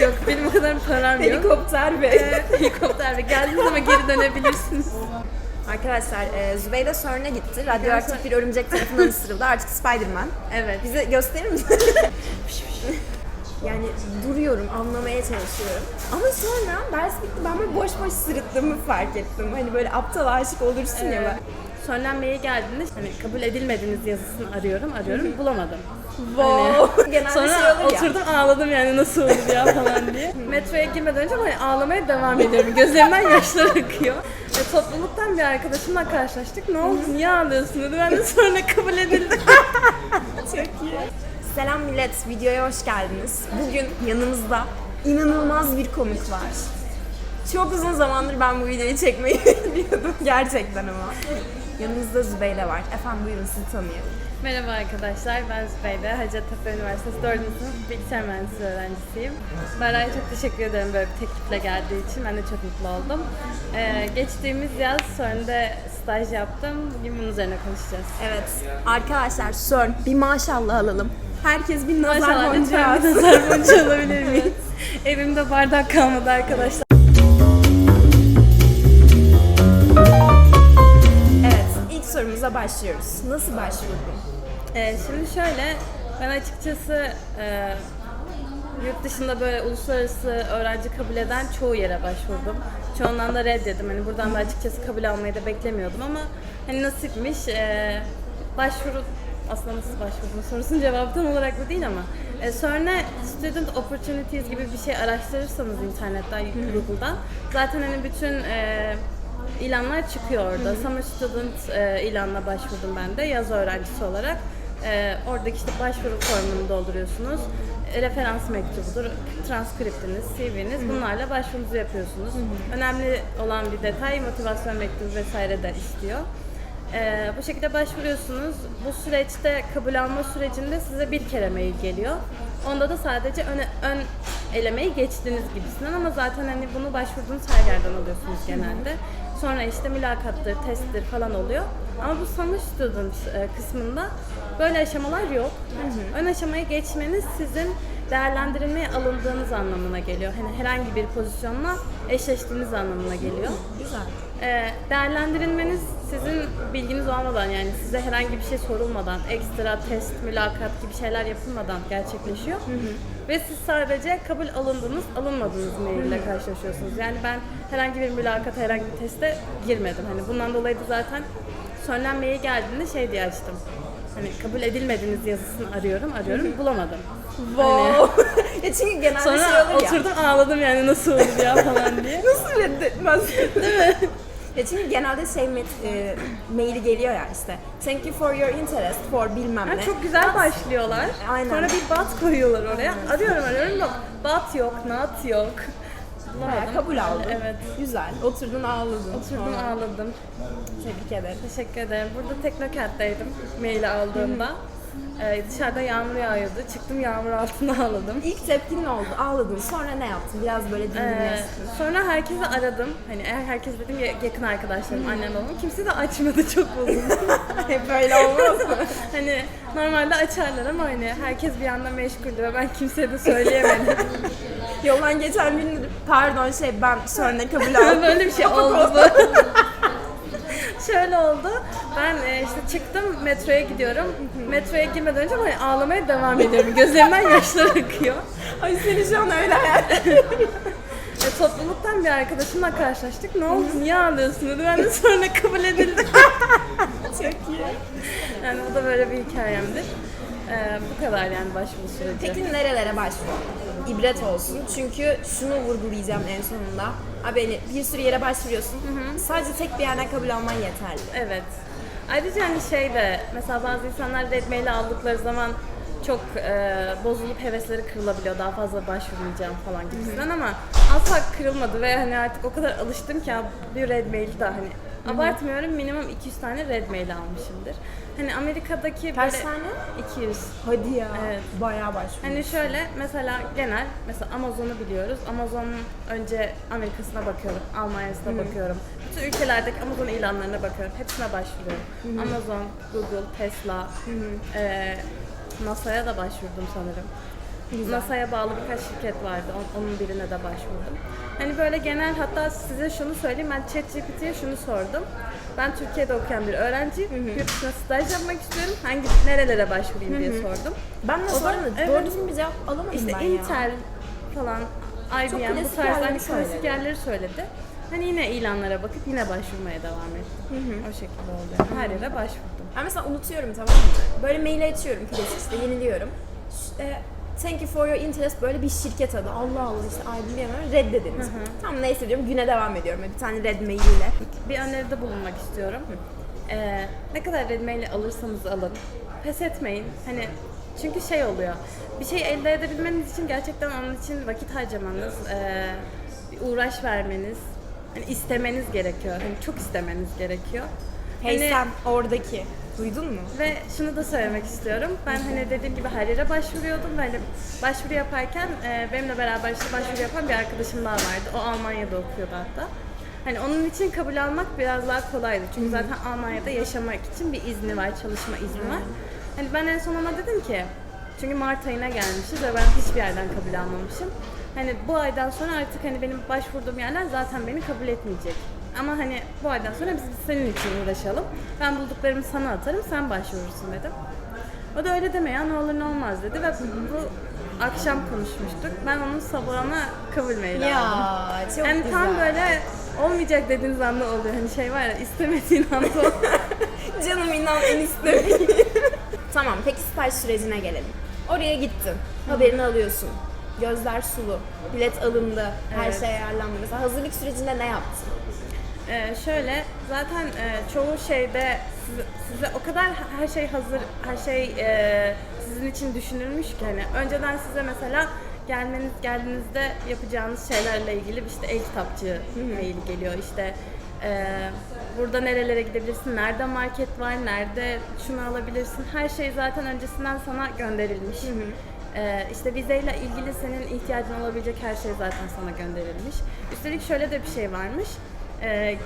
Yok benim o kadar param yok. Helikopter Bey. Ee, Helikopter ve geldiğiniz zaman geri dönebilirsiniz. Arkadaşlar e, Zübeyde CERN'e gitti. Radyoaktif bir örümcek tarafından ısırıldı. Artık Spider-Man. Evet. Bize gösterir misin? yani duruyorum, anlamaya çalışıyorum. Ama sonra ders bitti, ben böyle boş boş sırıttığımı fark ettim. Hani böyle aptal aşık olursun ya. Ee, Söylenmeye geldiğinde hani kabul edilmediğiniz yazısını arıyorum, arıyorum, bulamadım. Wow. Genelde Sonra şey olur ya. oturdum ağladım yani nasıl olur ya falan diye. Metroya girmeden önce hani ağlamaya devam ediyorum. Gözlerimden yaşlar akıyor. Ve topluluktan bir arkadaşımla karşılaştık. Ne oldu? Niye ağlıyorsun dedi. Ben de sonra kabul edildim. Çok iyi. Selam millet, videoya hoş geldiniz. Bugün yanımızda inanılmaz bir konuk var. Çok uzun zamandır ben bu videoyu çekmeyi bekliyordum gerçekten ama. Yanımızda Zübeyde var. Efendim buyurun sizi tanıyalım. Merhaba arkadaşlar, ben Zübeyde. Hacettepe Üniversitesi 4. sınıf bilgisayar mühendisliği öğrencisiyim. Beray'a çok teşekkür ederim böyle bir teklifle geldiği için. Ben de çok mutlu oldum. Ee, geçtiğimiz yaz CERN'de staj yaptım. Bugün bunun üzerine konuşacağız. Evet arkadaşlar CERN bir maşallah alalım. Herkes bir nazar Maşallah boncuğu lütfen bir alsın. nazar boncuğu alabilir miyiz? Evimde bardak kalmadı arkadaşlar. İlk sorumuza başlıyoruz. Nasıl başvurdun? Ee, şimdi şöyle, ben açıkçası e, yurt dışında böyle uluslararası öğrenci kabul eden çoğu yere başvurdum. Çoğundan da reddettim. Hani buradan da açıkçası kabul almayı da beklemiyordum ama hani nasipmiş. E, başvuru aslında nasıl başvurdum sorusunun cevabı tam olarak bu değil ama e, CERN'e Student Opportunities gibi bir şey araştırırsanız internetten, Google'dan zaten hani bütün e, ilanlar çıkıyor orada. Summer Student e, ilanına başvurdum ben de yaz öğrencisi olarak. E, oradaki işte başvuru formunu dolduruyorsunuz. E, referans mektubudur, transkriptiniz, CV'niz bunlarla başvurunuzu yapıyorsunuz. Önemli olan bir detay motivasyon mektubu vesaire de istiyor. E, bu şekilde başvuruyorsunuz. Bu süreçte kabul alma sürecinde size bir kere mail geliyor. Onda da sadece öne, ön elemeyi geçtiğiniz gibisinden ama zaten hani bunu başvurduğunuz her yerden alıyorsunuz genelde. Sonra işte mülakattır, testtir falan oluyor. Ama bu summer student e, kısmında böyle aşamalar yok. Ön aşamaya geçmeniz sizin değerlendirilmeye alındığınız anlamına geliyor. Hani herhangi bir pozisyonla eşleştiğiniz anlamına geliyor. Güzel. Ee, değerlendirilmeniz sizin bilginiz olmadan yani size herhangi bir şey sorulmadan, ekstra test, mülakat gibi şeyler yapılmadan gerçekleşiyor. Ve siz sadece kabul alındınız, alınmadınız maille karşılaşıyorsunuz. Yani ben herhangi bir mülakat, herhangi bir teste girmedim. Hani bundan dolayı da zaten söylenmeye geldiğinde şey diye açtım. Hani kabul edilmediğiniz yazısını arıyorum, arıyorum, bulamadım. Wow. ya çünkü genelde şey Sonra olur ya. oturdum ağladım yani nasıl olur ya falan diye. Nasıl reddetmez? Değil mi? Ya çünkü genelde şey met- e, maili geliyor ya işte. Thank you for your interest for bilmem Ha, ne. çok güzel başlıyorlar. Aynen. Sonra bir bat koyuyorlar oraya. Arıyorum arıyorum yok. Bat yok, nat yok. Bayağı Bulamadım. kabul aldın. Evet. Güzel. Oturdun ağladın. Oturdum Aa, ağladım. Tebrik ederim. Teşekkür ederim. Burada Teknokent'teydim maili aldığımda. Ee, dışarıda yağmur yağıyordu. Çıktım yağmur altında ağladım. İlk tepkin ne oldu? Ağladın. Sonra ne yaptın? Biraz böyle Ee, dinleyesin. sonra herkesi aradım. Hani eğer herkes dedim ya yakın arkadaşlarım, annem babam. Kimse de açmadı çok bozuldu. Hep böyle olmaz mı? hani normalde açarlar ama hani herkes bir anda meşguldü ve ben kimseye de söyleyemedim. Yoldan geçen gün pardon şey ben sonra kabul aldım. Böyle bir şey oldu. Şöyle oldu. Ben e, işte çıktım metroya gidiyorum. Metroya girmeden önce böyle ağlamaya devam ediyorum. Gözlerimden yaşlar akıyor. Ay seni şu an öyle Ve topluluktan bir arkadaşımla karşılaştık. Ne oldu? Niye ağlıyorsun dedi. Ben de sonra kabul edildim. Çok iyi. Yani o da böyle bir hikayemdir. E, bu kadar yani başvuru süreci. Peki nerelere başvur? İbret olsun. Çünkü şunu vurgulayacağım en sonunda. Abi hani bir sürü yere başvuruyorsun. Sadece tek bir yerden kabul alman yeterli. Evet. Ayrıca hani şey de mesela bazı insanlar red mail aldıkları zaman çok e, bozulup hevesleri kırılabiliyor. Daha fazla başvurmayacağım falan gibisinden ama asla kırılmadı ve hani artık o kadar alıştım ki "Aa, bir red mail daha hani abartmıyorum minimum 200 tane red mail almışımdır. Hani Amerika'daki Kaç böyle tane? 200. Hadi ya. Evet. Bayağı başvuru. Hani şöyle mesela genel mesela Amazon'u biliyoruz. Amazon'un önce Amerika'sına bakıyorum, Almanya'sına bakıyorum. Bütün ülkelerdeki Amazon ilanlarına bakıyorum. Hepsine başvuruyorum. Amazon, Google, Tesla, eee, NASA'ya da başvurdum sanırım. Güzel. NASA'ya bağlı birkaç şirket vardı. On- Onun birine de başvurdum. Hani böyle genel hatta size şunu söyleyeyim. Ben ChatGPT'ye şunu sordum. Ben Türkiye'de okuyan bir öğrenciyim. Yurt dışına staj yapmak istiyorum. Hangi nerelere başvurayım diye sordum. Ben de sonra evet. doğru düzgün bir cevap alamadım İşte ben ya. Intel falan, IBM bu tarz hani klasik yerleri söyledi. Hani yine ilanlara bakıp yine başvurmaya devam ettim. O şekilde oldu. yani. Her yere başvurdum. Ben mesela unutuyorum tamam mı? Böyle maili açıyorum klasik işte yeniliyorum. İşte thank you for your interest böyle bir şirket adı. Allah Allah işte IBM reddediniz. Tamam neyse diyorum güne devam ediyorum. Bir tane red mailiyle. Bir öneride bulunmak istiyorum. Ee, ne kadar red mail alırsanız alın. Pes etmeyin. Hani çünkü şey oluyor. Bir şey elde edebilmeniz için gerçekten onun için vakit harcamanız, ee, bir uğraş vermeniz, hani istemeniz gerekiyor. Hani çok istemeniz gerekiyor. Hey Hani- sen oradaki. Duydun mu? Ve şunu da söylemek istiyorum. Ben hani dediğim gibi her yere başvuruyordum. Böyle başvuru yaparken e, benimle beraber işte başvuru yapan bir arkadaşım daha vardı. O Almanya'da okuyordu hatta. Hani onun için kabul almak biraz daha kolaydı. Çünkü zaten Almanya'da yaşamak için bir izni var, çalışma izni var. Hani ben en son ona dedim ki, çünkü Mart ayına gelmişiz ve ben hiçbir yerden kabul almamışım. Hani bu aydan sonra artık hani benim başvurduğum yerler zaten beni kabul etmeyecek. Ama hani bu aydan sonra biz senin için uğraşalım. Ben bulduklarımı sana atarım, sen başvurursun dedim. O da öyle deme ya ne olur ne olmaz dedi ve bu akşam konuşmuştuk. Ben onun sabahına kabul maili aldım. Ya çok Yani güzel. tam böyle olmayacak dediğiniz anda oluyor. Hani şey var ya istemediğin anda. Canım inan en istemiyorum. tamam peki staj sürecine gelelim. Oraya gittin. Haberini alıyorsun. Gözler sulu. Bilet alındı. Her Evet. şey ayarlandı. Mesela hazırlık sürecinde ne yaptın? Ee, şöyle zaten e, çoğu şeyde size, size o kadar her şey hazır, her şey e, sizin için düşünülmüş ki hani önceden size mesela gelmeniz geldiğinizde yapacağınız şeylerle ilgili işte el kitapçı maili geliyor işte e, burada nerelere gidebilirsin, nerede market var, nerede şunu alabilirsin her şey zaten öncesinden sana gönderilmiş. Ee, işte vizeyle ilgili senin ihtiyacın olabilecek her şey zaten sana gönderilmiş. Üstelik şöyle de bir şey varmış. Ee,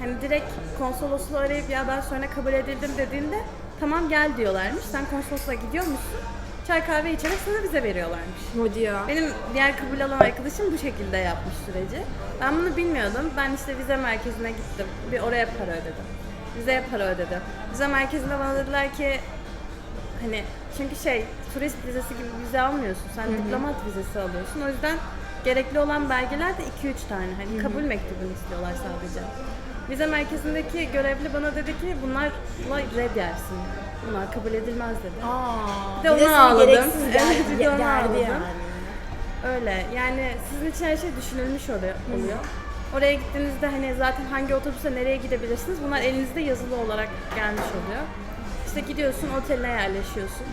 hani direkt konsolosluğu arayıp ya ben sonra kabul edildim dediğinde tamam gel diyorlarmış. Sen konsolosluğa gidiyormuşsun. Çay kahve içerek sana vize veriyorlarmış. O diyor. Benim diğer kabul alan arkadaşım bu şekilde yapmış süreci. Ben bunu bilmiyordum. Ben işte vize merkezine gittim. Bir oraya para ödedim. Vizeye para ödedim. Vize merkezinde bana dediler ki hani çünkü şey turist vizesi gibi vize almıyorsun. Sen diplomat vizesi alıyorsun. O yüzden gerekli olan belgeler de 2-3 tane. Hani kabul mektubunu istiyorlar sadece. Vize merkezindeki görevli bana dedi ki bunlarla red yersin. Bunlar kabul edilmez dedi. Aa, Bir de seni ağladım. Evet, bir de geldi ağladım. Öyle. Yani sizin için her şey düşünülmüş oluyor. oluyor. Oraya gittiğinizde hani zaten hangi otobüse nereye gidebilirsiniz bunlar elinizde yazılı olarak gelmiş oluyor. İşte gidiyorsun oteline yerleşiyorsun.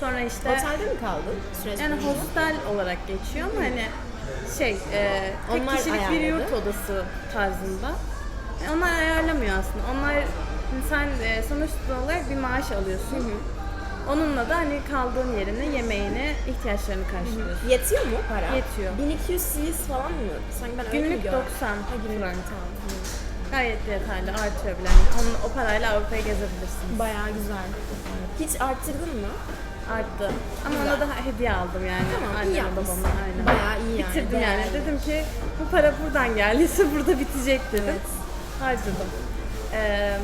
Sonra işte Otelde mi kaldın süreç yani boyunca? hostel olarak geçiyor ama hani şey e, tek Onlar kişilik bir ayarladı. yurt odası tarzında. Yani onlar ayarlamıyor aslında. Onlar sen e, sonuç olarak bir maaş alıyorsun. Onunla da hani kaldığın yerini, yemeğini, ihtiyaçlarını karşılıyorsun. Yetiyor mu para? Yetiyor. 1200 CS falan mı? Sanki ben öyle Günlük gördüm? 90 Ha, günlük frank. tamam. Hı. Gayet yeterli, artıyor bile. Yani onun, o parayla Avrupa'ya gezebilirsiniz. Bayağı güzel. Hiç arttırdın mı? Arttı. Ama Güzel. ona da hediye aldım yani. Tamam, iyi Anneme yapmışsın. babama aynen. Bayağı iyi yani, Bitirdim yani. değerli. Dedim ki bu para buradan geldiyse burada bitecek dedim. Harcadım. Ee,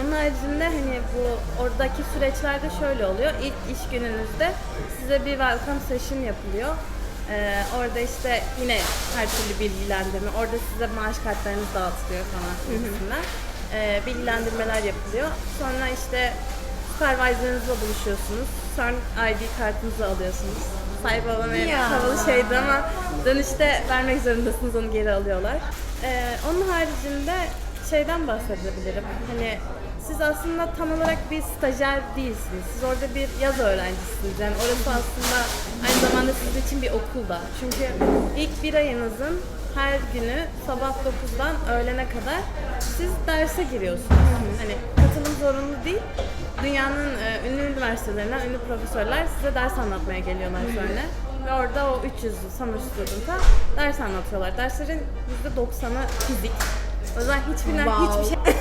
onun haricinde hani bu oradaki süreçlerde şöyle oluyor. İlk iş gününüzde size bir welcome session yapılıyor. Ee, orada işte yine her türlü bilgilendirme, orada size maaş kartlarınız dağıtılıyor falan gibisinden. Ee, bilgilendirmeler yapılıyor. Sonra işte supervisor'ınızla buluşuyorsunuz. Sonra ID kartınızı alıyorsunuz. Sahip olamayın Ya. havalı şeydi ama dönüşte vermek zorundasınız onu geri alıyorlar. Ee, onun haricinde şeyden bahsedebilirim. Hani siz aslında tam olarak bir stajyer değilsiniz. Siz orada bir yaz öğrencisiniz. Yani orası aslında aynı zamanda sizin için bir okul da. Çünkü ilk bir ayınızın her günü sabah 9'dan öğlene kadar siz derse giriyorsunuz. Hani katılım zorunlu değil. Dünyanın e, ünlü üniversitelerinden ünlü profesörler size ders anlatmaya geliyorlar sonra. Ve orada o 300 summer student'a ders anlatıyorlar. Derslerin %90'ı fizik. O yüzden hiçbirinden Wow. hiçbir şey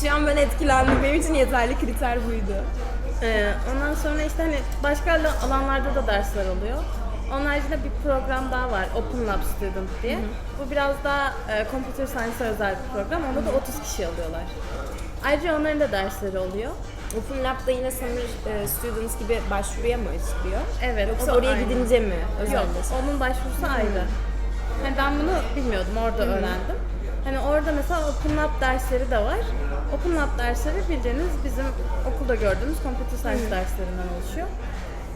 Şu an ben etkilendim. Benim için yeterli kriter buydu. Ee, ondan sonra işte hani başka ala- alanlarda da dersler oluyor. Onun haricinde bir program daha var, Open Lab Student diye. Bu biraz daha e, computer science'a özel bir program. Onda da 30 kişi alıyorlar. Ayrıca onların da dersleri oluyor. Open Lab'da yine sanır e, students gibi başvuruya mı açılıyor? Evet, o Yoksa da oraya aynı. gidince mi Yok, özelde? onun başvurusu ayrı. Hani ben bunu bilmiyordum, orada öğrendim. Hani orada mesela Open Lab dersleri de var. Open Lab dersleri bildiğiniz bizim okulda gördüğümüz computer science derslerinden oluşuyor.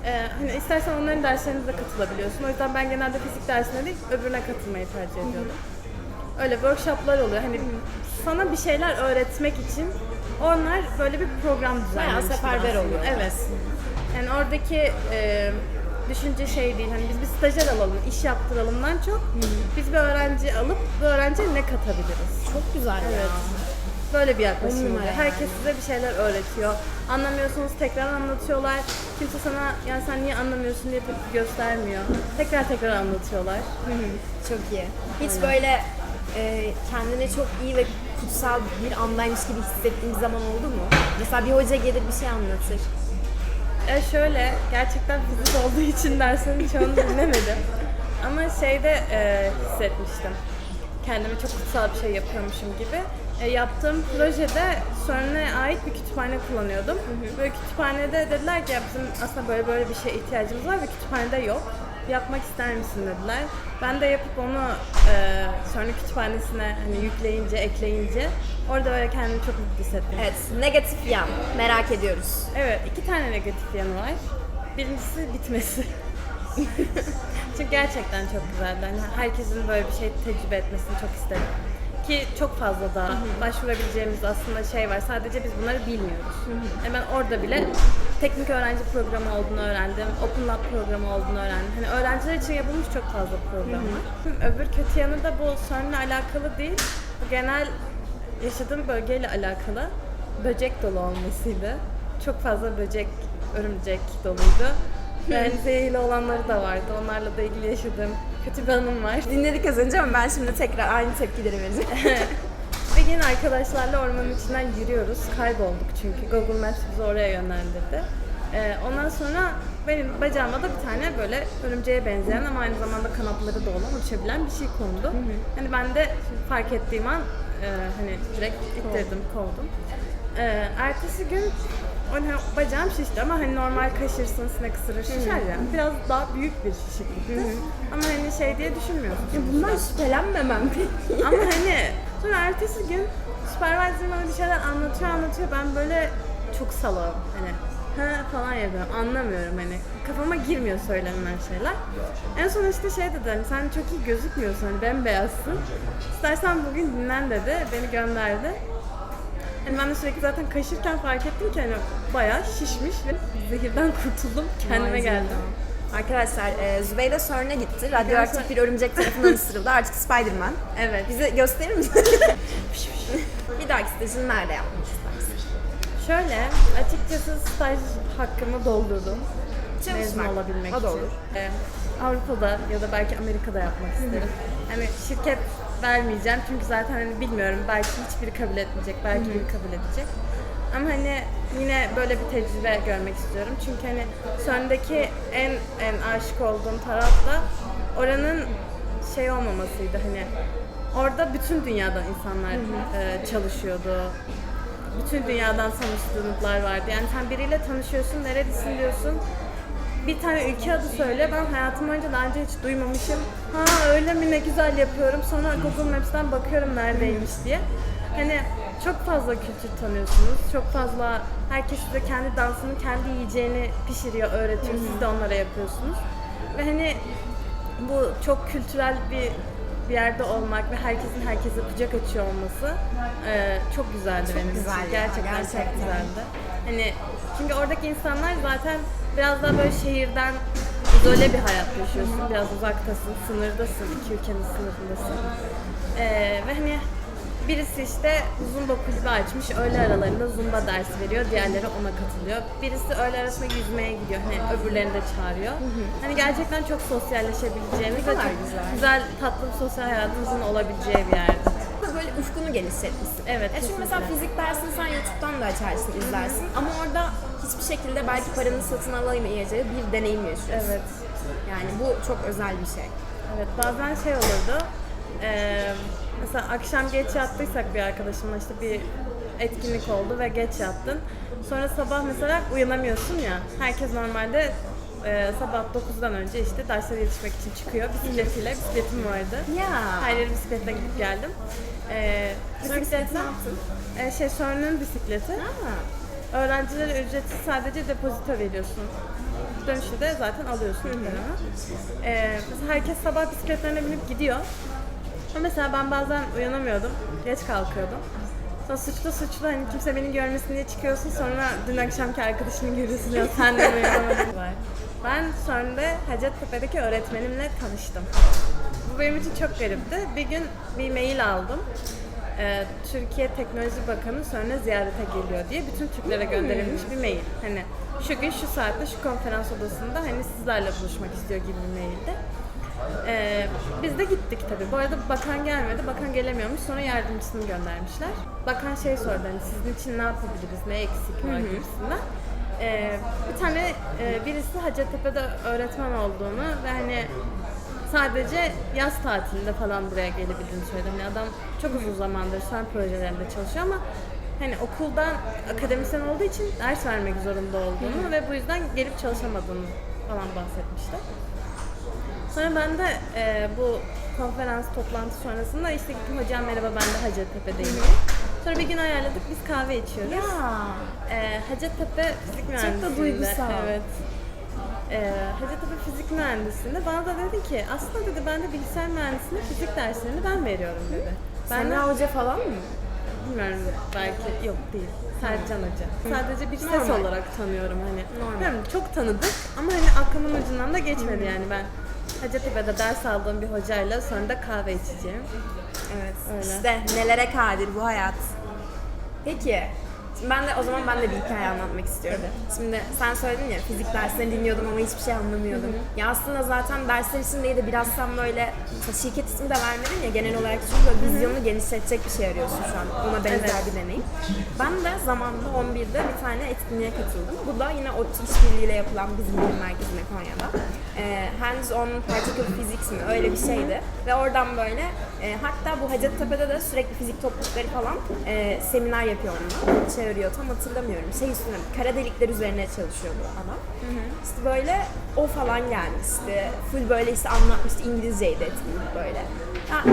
Ee, hani istersen onların derslerine de katılabiliyorsun. O yüzden ben genelde fizik dersine değil, öbürüne katılmayı tercih ediyordum. Öyle workshoplar oluyor. Hani sana bir şeyler öğretmek için onlar böyle bir program düzenlemişler seferber aslında. oluyor. Evet. Yani oradaki e, düşünce şey değil. Hani biz bir stajyer alalım, iş yaptıralımdan çok biz bir öğrenci alıp bu öğrenciye ne katabiliriz? Çok güzel Evet. ya. Böyle bir yaklaşım numara yani. Herkes size bir şeyler öğretiyor. Anlamıyorsunuz tekrar anlatıyorlar. Kimse sana yani sen niye anlamıyorsun diye göstermiyor. Tekrar tekrar anlatıyorlar. Çok iyi. Hiç böyle e, kendine çok iyi ve kutsal bir andaymış gibi hissettiğin bir zaman oldu mu? Mesela bir hoca gelir bir şey anlatır. E şöyle, gerçekten fizik olduğu için derslerin çoğunu dinlemedim. Ama şeyde e, hissetmiştim. Kendimi çok kutsal bir şey yapıyormuşum gibi. E, yaptığım projede CERN'e ait bir kütüphane kullanıyordum. Böyle kütüphanede dediler ki ya bizim aslında böyle böyle bir şeye ihtiyacımız var ve kütüphanede yok. Yapmak ister misin dediler. Ben de yapıp onu e, CERN kütüphanesine hani yükleyince, ekleyince orada böyle kendimi çok mutlu hissettim. Evet, negatif yan. Merak ediyoruz. Evet, iki tane negatif yanı var. Birincisi bitmesi. Çünkü gerçekten çok güzeldi. Hani herkesin böyle bir şey tecrübe etmesini çok isterim. Ki çok fazla da başvurabileceğimiz aslında şey var. Sadece biz bunları bilmiyoruz. Yani ben orada bile teknik öğrenci programı olduğunu öğrendim. Open Lab programı olduğunu öğrendim. Hani öğrenciler için yapılmış çok fazla program var. Öbür kötü yanı da bu CERN'le alakalı değil. Bu genel yaşadığım bölgeyle alakalı böcek dolu olmasıydı. Çok fazla böcek, örümcek doluydu. Ve hani zehirli olanları da vardı. Onlarla da ilgili yaşadığım kötü bir anım var. Dinledik az önce ama ben şimdi tekrar aynı tepkileri vereceğim. Ve yine arkadaşlarla ormanın içinden yürüyoruz. Kaybolduk çünkü. Google Maps bizi oraya yönlendirdi. Ee, ondan sonra benim bacağıma da bir tane böyle örümceğe benzeyen ama aynı zamanda kanatları da olan uçabilen bir şey kondu. Hani ben de fark ettiğim an e, hani direkt ittirdim, kovdum. Ee, ertesi gün hani bacağım şişti ama hani normal kaşırsın, sinek ısırır şişer ya. Biraz daha büyük bir şişiklikti. Ama hani şey diye düşünmüyorsun. Bundan şüphelenmemem peki. Ama hani sonra ertesi gün supervisor bana bir şeyler anlatıyor anlatıyor. Ben böyle çok salağım hani ha falan yapıyorum. Anlamıyorum hani. Kafama girmiyor söylenen şeyler. En son işte şey dedi hani sen çok iyi gözükmüyorsun hani bembeyazsın. İstersen bugün dinlen dedi. Beni gönderdi. Hani ben de sürekli zaten kaşırken fark ettim ki hani bayağı şişmiş ve zehirden kurtuldum. Kendime Vay geldim. canına. Arkadaşlar e, Zübeyde CERN'e gitti. Radyoaktif bir örümcek tarafından ısırıldı. Artık Spider-Man. Evet. Bize gösterir misin? bir dahaki stajını nerede yapmak istersin? Şöyle açıkçası staj hakkımı doldurdum. Mezun Çalışmak. olabilmek O da için. olur. Ee, Avrupa'da ya da belki Amerika'da yapmak isterim. Hani şirket vermeyeceğim çünkü zaten hani bilmiyorum belki hiçbiri kabul etmeyecek, belki biri kabul edecek. Ama hani yine böyle bir tecrübe görmek istiyorum. Çünkü hani CERN'deki en en aşık olduğum taraf da oranın şey olmamasıydı hani orada bütün dünyadan insanlar e, çalışıyordu bütün dünyadan tanıştığınızlar vardı. Yani sen biriyle tanışıyorsun, nerelisin diyorsun. Bir tane ülke adı söyle. Ben hayatım boyunca daha önce hiç duymamışım. Ha öyle mi ne güzel yapıyorum. Sonra Google Maps'ten bakıyorum neredeymiş diye. Hani çok fazla kültür tanıyorsunuz. Çok fazla herkes size kendi dansını, kendi yiyeceğini pişiriyor, öğretiyor. Siz de onlara yapıyorsunuz. Ve hani bu çok kültürel bir bir yerde olmak ve herkesin herkese kucak açıyor olması e, çok güzeldi benim güzel ya, için. Gerçekten, gerçekten. çok güzeldi. Hani çünkü oradaki insanlar zaten biraz daha böyle şehirden izole bir hayat yaşıyorsun. Biraz uzaktasın, sınırdasın, iki ülkenin sınırındasın. E, ve hani Birisi işte Zumba kulübü açmış, öğle aralarında Zumba dersi veriyor, diğerleri ona katılıyor. Birisi öğle arasında yüzmeye gidiyor, hani öbürlerini de çağırıyor. Hani gerçekten çok sosyalleşebileceğiniz ve kadar çok güzel. güzel, tatlı bir sosyal hayatınızın olabileceği bir yerdi. Böyle ufkunu genişletmişsin. Evet, Ya çünkü kesinlikle. mesela fizik dersini sen YouTube'dan da açarsın, izlersin. Ama orada hiçbir şekilde belki paranın satın alamayacağı bir deneyim yaşıyorsun. Evet. Yani bu çok özel bir şey. Evet bazen şey olurdu. eee, mesela akşam geç yattıysak bir arkadaşımla işte bir etkinlik oldu ve geç yattın. Sonra sabah mesela uyanamıyorsun ya. Herkes normalde eee, sabah 9'dan önce işte derslere yetişmek için çıkıyor. Bisikletiyle, bisikletim vardı. Ya. Her yere bisikletle gidip geldim. Eee sonra Bisiklet ne bisikletle- yaptın? Eee, şey Sörn'ün bisikleti. Öğrencilere ücretsiz sadece depozito veriyorsun. Dönüşte de zaten alıyorsun paranı. Ee, mesela herkes sabah bisikletlerine binip gidiyor. Ama mesela ben bazen uyanamıyordum. Geç kalkıyordum. Sonra suçlu suçlu hani kimse beni görmesin diye çıkıyorsun sonra dün akşamki arkadaşını görüyorsun ya sen de uyanamadın. Ben sonra Hacettepe'deki öğretmenimle tanıştım. Bu benim için çok garipti. Bir gün bir mail aldım. Ee, Türkiye Teknoloji Bakanı sonra ziyarete geliyor diye bütün Türklere gönderilmiş bir mail. Hani şu gün şu saatte şu konferans odasında hani sizlerle buluşmak istiyor gibi bir maildi. Ee, biz de gittik tabii. Bu arada bakan gelmedi. Bakan gelemiyormuş. Sonra yardımcısını göndermişler. Bakan şey sordu hani sizin için ne yapabiliriz, ne eksik var gibisinden. Ee, bir tane e, birisi Hacettepe'de öğretmen olduğunu ve hani sadece yaz tatilinde falan buraya gelebildiğini söyledi. Hani adam çok uzun zamandır fen projelerinde çalışıyor ama hani okuldan akademisyen olduğu için ders vermek zorunda olduğunu ve bu yüzden gelip çalışamadığını falan bahsetmişti. Sonra ben de e, bu konferans toplantı sonrasında işte gittim hocam merhaba ben de Hacettepe'deyim. Sonra bir gün ayarladık biz kahve içiyoruz. Ya. E, Hacettepe Fizik Mühendisliğinde. duygusal. Evet. E, Hacettepe Fizik Mühendisliğinde bana da dedi ki aslında dedi ben de bilgisayar mühendisliğinde fizik derslerini ben veriyorum dedi. Ben de Semra Hoca falan mı? bilmiyorum belki yok değil. Sercan Hoca. Sadece bir ses Normal. olarak tanıyorum hani. Normal. Bilmiyorum, çok tanıdık ama hani aklımın ucundan da geçmedi yani ben. Hacettepe'de ders aldığım bir hocayla sonra da kahve içeceğim. Evet. Öyle. İşte nelere kadir bu hayat. Peki. Şimdi ben de o zaman ben de bir hikaye anlatmak istiyorum. Şimdi sen söyledin ya fizik derslerini dinliyordum ama hiçbir şey anlamıyordum. Ya aslında zaten dersler için değil de biraz sen böyle şirket ismi de vermedin ya genel olarak çünkü böyle vizyonunu genişletecek bir şey arıyorsun şu an. Ona benzer Evet. bir deneyim. Ben de zamanında 11'de bir tane etkinliğe katıldım. Bu da yine ODTÜ işbirliğiyle yapılan bizim bilim merkezinde Konya'da. Ee, Hands on Particle Physics mi öyle bir şeydi. Ve oradan böyle e, hatta bu Hacettepe'de de sürekli fizik toplulukları falan e, seminer yapıyor onunla. Çeviriyor tam hatırlamıyorum. Şey üstüne kara delikler üzerine çalışıyordu adam. İşte böyle o falan gelmişti. Full böyle işte anlatmıştı İngilizceydi etkinlik böyle. Ya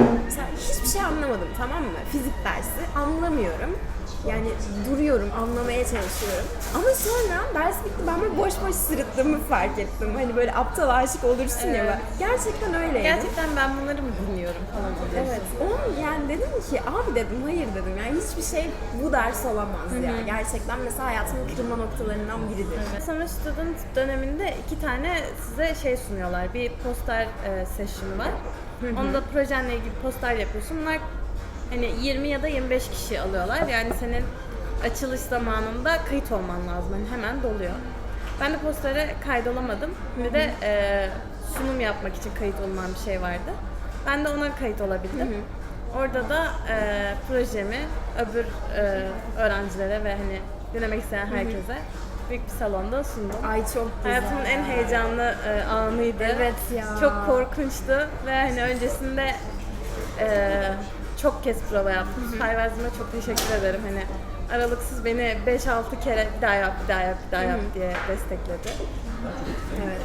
hiçbir şey anlamadım tamam mı? Fizik dersi anlamıyorum. Yani duruyorum, anlamaya çalışıyorum. Ama sonra ders bitti, ben böyle boş boş sırıttığımı fark ettim. Hani böyle aptal aşık olursun ya. Evet. böyle. Gerçekten öyleydi. Gerçekten ben bunları mı dinliyorum falan oluyorsun. Evet. Onun yani dedim ki abi dedim hayır dedim yani hiçbir şey bu ders olamaz ya. Gerçekten mesela hayatımın kırılma noktalarından biridir. Evet. Sonra student döneminde iki tane size şey sunuyorlar. Bir poster e, session var. Onda projenle ilgili poster yapıyorsun. Bunlar hani 20 ya da 25 kişi alıyorlar. Yani senin açılış zamanında kayıt olman lazım. Hani hemen doluyor. Ben de postere kaydolamadım. Bir de e, sunum yapmak için kayıt olunan bir şey vardı. Ben de ona kayıt olabildim. Orada da e, projemi öbür e, öğrencilere ve hani dinlemek isteyen herkese büyük bir salonda sundum. Ay çok güzel. Hayatımın en heyecanlı e, anıydı. Evet ya. Çok korkunçtu ve hani öncesinde e, çok kez prova yaptım. Supervisor'ıma çok teşekkür ederim. Hani aralıksız beni 5-6 kere bir daha yap, bir daha yap, bir daha yap diye destekledi. Evet.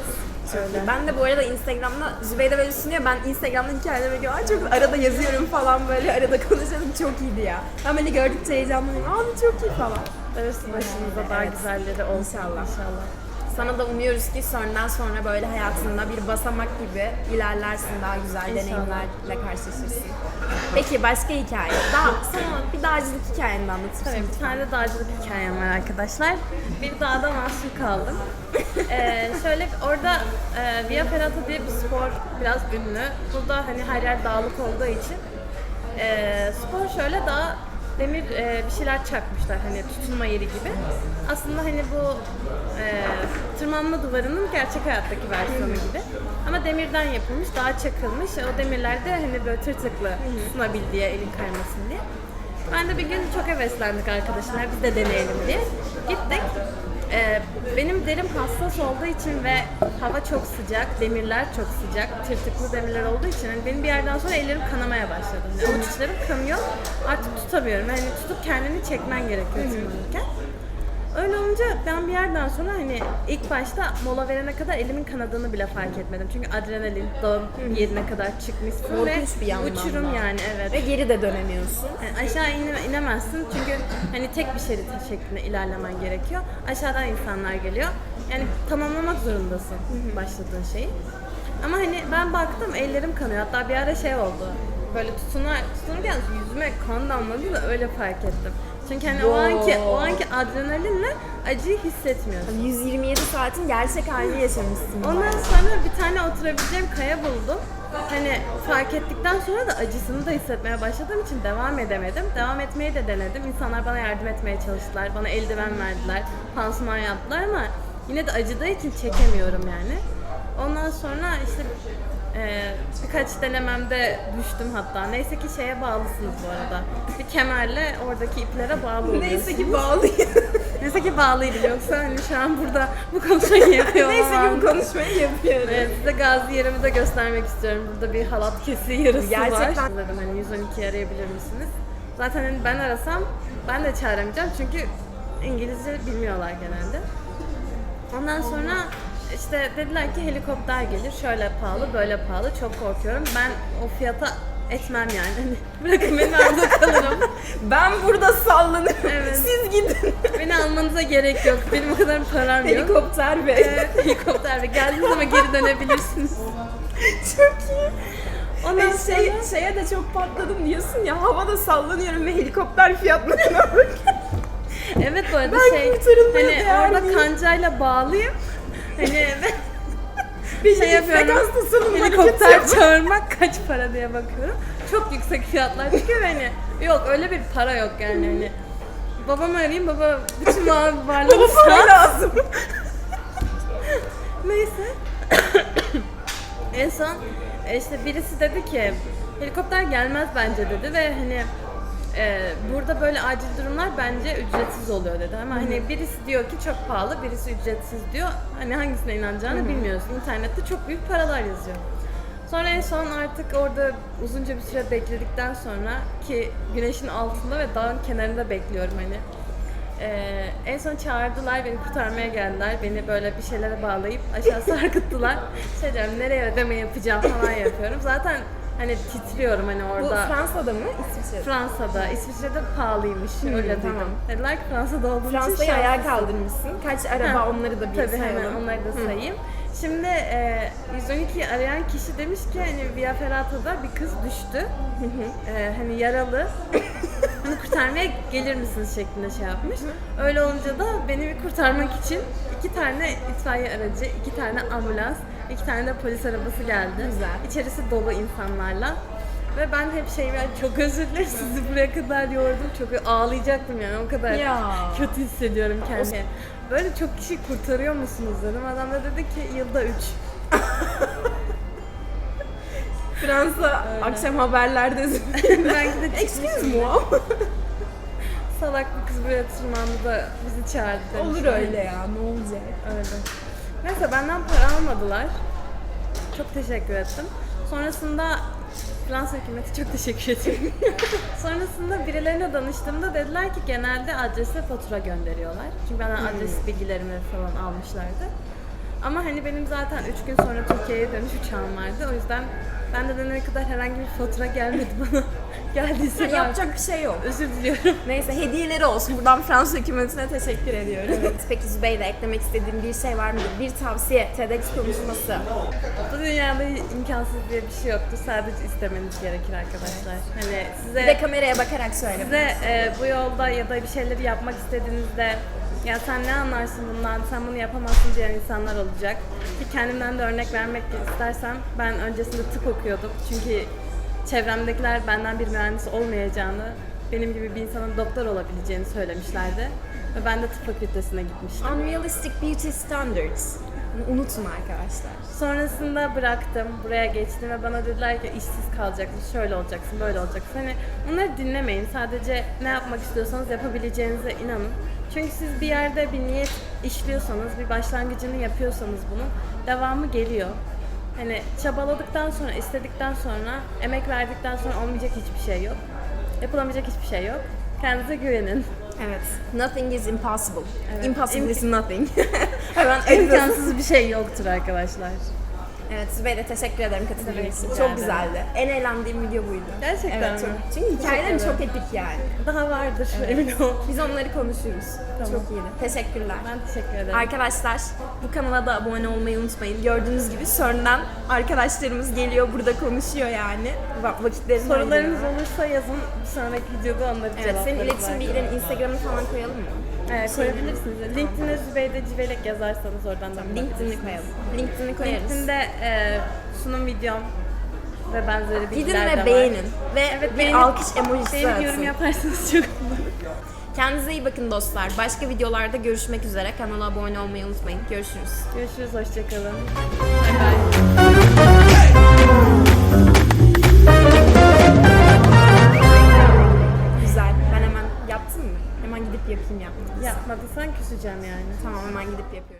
Şöyle. Ben de bu arada Instagram'da Zübeyde böyle sunuyor. Ben Instagram'da hikayelerime "Ay çok arada yazıyorum falan böyle arada konuşuyorum. Çok iyiydi ya. Ben böyle gördükçe heyecanlanıyorum. Abi çok iyi falan. Darısı başımıza daha Evet. güzelleri olsun İnşallah. inşallah. Sana da umuyoruz ki sonradan sonra böyle hayatında bir basamak gibi ilerlersin, daha güzel deneyimlerle karşılaşırsın. Peki başka hikaye. Daha sana bir dağcılık hikayeni de anlatır Tabii bir tane de dağcılık hikayem var arkadaşlar. Bir dağda mahsur kaldım. ee, şöyle orada e, Via Ferrata diye bir spor biraz ünlü. Burada hani her yer dağlık olduğu için e, spor şöyle daha demir e, bir şeyler çakmışlar hani tutunma yeri gibi. Aslında hani bu e, tırmanma duvarının gerçek hayattaki versiyonu gibi. Ama demirden yapılmış, daha çakılmış. O demirlerde hani böyle tırtıklı tutunabil diye elin kaymasın diye. Ben de bir gün çok heveslendik arkadaşlar, biz de deneyelim diye. Gittik. Ee, benim derim hassas olduğu için ve hava çok sıcak, demirler çok sıcak, tırtıklı demirler olduğu için hani benim bir yerden sonra ellerim kanamaya başladı. Yani içlerim kanıyor, artık tutamıyorum. Yani tutup kendini çekmen gerekiyor tırmanırken. Öyle olunca ben bir yerden sonra hani ilk başta mola verene kadar elimin kanadığını bile fark etmedim. Çünkü adrenalin dağım yerine kadar Korkunç ve bir yandan uçurum da. yani evet. Ve geri de dönemiyorsun. Yani aşağı ine- inemezsin çünkü hani tek bir şerit şeklinde ilerlemen gerekiyor. Aşağıdan insanlar geliyor. Yani tamamlamak zorundasın başladığın şeyi. Ama hani ben baktım ellerim kanıyor. Hatta bir ara şey oldu. Böyle tutunar, tutunurken yüzüme kan damladı da öyle fark ettim. Çünkü hani o anki o anki adrenalinle acıyı hissetmiyorsun. 127 saatin gerçek halini yaşamışsın. Ondan sonra bir tane oturabileceğim kaya buldum. Hani fark ettikten sonra da acısını da hissetmeye başladığım için devam edemedim. Devam etmeyi de denedim. İnsanlar bana yardım etmeye çalıştılar. Bana eldiven verdiler. Pansuman yaptılar ama yine de acıdığı için çekemiyorum yani. Ondan sonra işte e, birkaç denememde düştüm hatta. Neyse ki şeye bağlısınız bu arada. Bir kemerle oradaki iplere bağlı oluyorsunuz. Neyse ki bağlıyım. Neyse ki bağlıydım yoksa hani şu an burada bu konuşmayı yapıyor Neyse ki bu konuşmayı yapıyorum. Evet, size gazi yerimi de göstermek istiyorum. Burada bir halat kesiği yarısı var. Gerçekten. Hani 112 arayabilir misiniz? Zaten hani ben arasam ben de çağıramayacağım çünkü İngilizce bilmiyorlar genelde. Ondan sonra işte dediler ki helikopter gelir. Şöyle pahalı, böyle pahalı. Çok korkuyorum. Ben o fiyata etmem yani. Hani bırakın beni orada kalırım. Ben burada sallanırım. Evet. Siz gidin. Beni almanıza gerek yok. Benim o kadar param yok. Helikopter bey. Evet, helikopter ve geldiğiniz zaman geri dönebilirsiniz. Çok iyi. Ondan Ben şey, sonra... şeye de çok patladım diyorsun ya havada sallanıyorum ve helikopter fiyatlarına bak. Evet bu arada Ben şey hani orada kancayla bağlıyım. Hani Bir şey yapıyorum. Helikopter çağırmak kaç para diye bakıyorum. Çok yüksek fiyatlar çıkıyor hani yok öyle bir para yok yani hani. Babamı arayayım baba bütün var- varlığını Baba para sat. lazım. Neyse. en son e, işte birisi dedi ki helikopter gelmez bence dedi ve hani e, burada böyle acil durumlar bence ücretsiz oluyor dedi. Ama hani birisi diyor ki çok pahalı, birisi ücretsiz diyor. Hani hangisine inanacağını bilmiyorsun. İnternette çok büyük paralar yazıyor. Sonra en son artık orada uzunca bir süre bekledikten sonra ki güneşin altında ve dağın kenarında bekliyorum hani. Ee, en son çağırdılar, beni kurtarmaya geldiler. Beni böyle bir şeylere bağlayıp aşağı sarkıttılar. şey diyorum, nereye ödeme yapacağım falan yapıyorum. Zaten hani titriyorum hani Bu orada. Fransa'da mı? İsviçre'de. Fransa'da, İsviçre'de pahalıymış öyle dedim. tamam. Dediler ki Fransa'da olduğum için Fransa'yı ayağa kaldırmışsın. Kaç araba Ha, onları da bir Tabii sayalım. hemen onları da sayayım. Şimdi e, 112 arayan kişi demiş ki hani Via Ferrata'da bir kız düştü. E, hani yaralı. hani kurtarmaya gelir misiniz şeklinde şey yapmış. Öyle olunca da beni bir kurtarmak için iki tane itfaiye aracı, iki tane ambulans, iki tane de polis arabası geldi. Güzel. İçerisi dolu insanlarla. Ve ben hep şey ben çok özür dilerim sizi buraya kadar yordum. Çok ağlayacaktım yani o kadar Ya. kötü hissediyorum kendimi. Böyle çok kişi kurtarıyor musunuz dedim. Adam da dedi ki yılda 3. Fransa akşam haberlerde Belki de Excuse moi. salak bir kız buraya tırmandı da bizi çağırdı. Olur öyle ya ne olacak? Öyle. Neyse benden para almadılar. Çok teşekkür ettim. Sonrasında Fransa hükümeti çok teşekkür ediyorum. Sonrasında birilerine danıştığımda dediler ki genelde adrese fatura gönderiyorlar. Çünkü benden adres bilgilerimi falan almışlardı. Ama hani benim zaten 3 gün sonra Türkiye'ye dönüş uçağım vardı. O yüzden ben de dönene kadar herhangi bir fatura gelmedi bana. Geldiyse ben Yapacak bir şey yok. özür diliyorum. Neyse hediyeleri olsun. Buradan Fransa hükümetine teşekkür ediyoruz. Evet. Peki Zübeyde eklemek istediğin bir şey var mıdır? Bir tavsiye, TEDx konuşması. Bu dünyada imkansız diye bir şey yoktur. Sadece istemeniz gerekir arkadaşlar. Hani size Bir de kameraya bakarak söyle. size e, bu yolda ya da bir şeyleri yapmak istediğinizde ya sen ne anlarsın bundan, sen bunu yapamazsın diyen insanlar olacak. Ki kendimden de örnek vermek istersem ben öncesinde tıp okuyordum. Çünkü çevremdekiler benden bir mühendis olmayacağını, benim gibi bir insanın doktor olabileceğini söylemişlerdi. Ve ben de tıp fakültesine gitmiştim. Unrealistic beauty standards. Bunu unutun arkadaşlar. Sonrasında bıraktım, buraya geçtim ve bana dediler ki işsiz kalacaksın, şöyle olacaksın, böyle olacaksın. Hani onları dinlemeyin. Sadece ne yapmak istiyorsanız yapabileceğinize inanın. Çünkü siz bir yerde bir niyet işliyorsanız, bir başlangıcını yapıyorsanız bunun devamı geliyor. Hani çabaladıktan sonra, istedikten sonra, emek verdikten sonra olmayacak hiçbir şey yok. Yapılamayacak hiçbir şey yok. Kendinize güvenin. Evet. Nothing is impossible. Evet. Impossible is nothing. Hemen. İmkansız bir şey yoktur arkadaşlar. Evet Zübeyde teşekkür ederim katıldığın için. Çok ederim. güzeldi. En eğlendiğim video buydu. Gerçekten Evet, mi? çok. Çünkü Teşekkür çok epik yani. Daha vardır emin ol. Biz onları konuşuruz. Çok iyiydi. Teşekkürler. Ben teşekkür ederim. Arkadaşlar bu kanala da abone olmayı unutmayın. Gördüğünüz gibi CERN'den arkadaşlarımız geliyor burada konuşuyor yani. Bak vakitlerini Sorularınız olursa yazın. Bir sonraki videoda onları Evet, cevaplarız. senin iletişim bilgilerini Instagram'ı falan koyalım mı? Evet, koyabilirsiniz. LinkedIn'e Zübeyde Civelek yazarsanız oradan da LinkedIn'i koyalım. LinkedIn'i koyarız. LinkedIn'de e, sunum videom ve benzeri bilgiler Gidin de ve var. beğenin. Ve Evet, bir beğenip- alkış emojisi Beğenip atın. yorum yaparsanız çok. Kendinize iyi bakın dostlar. Başka videolarda görüşmek üzere. Kanala abone olmayı unutmayın. Görüşürüz. Görüşürüz, hoşçakalın. Bye bye. Gidip yapayım yapmadım. Yapmadıysan küseceğim yani. Tamam hemen gidip yapıyorum.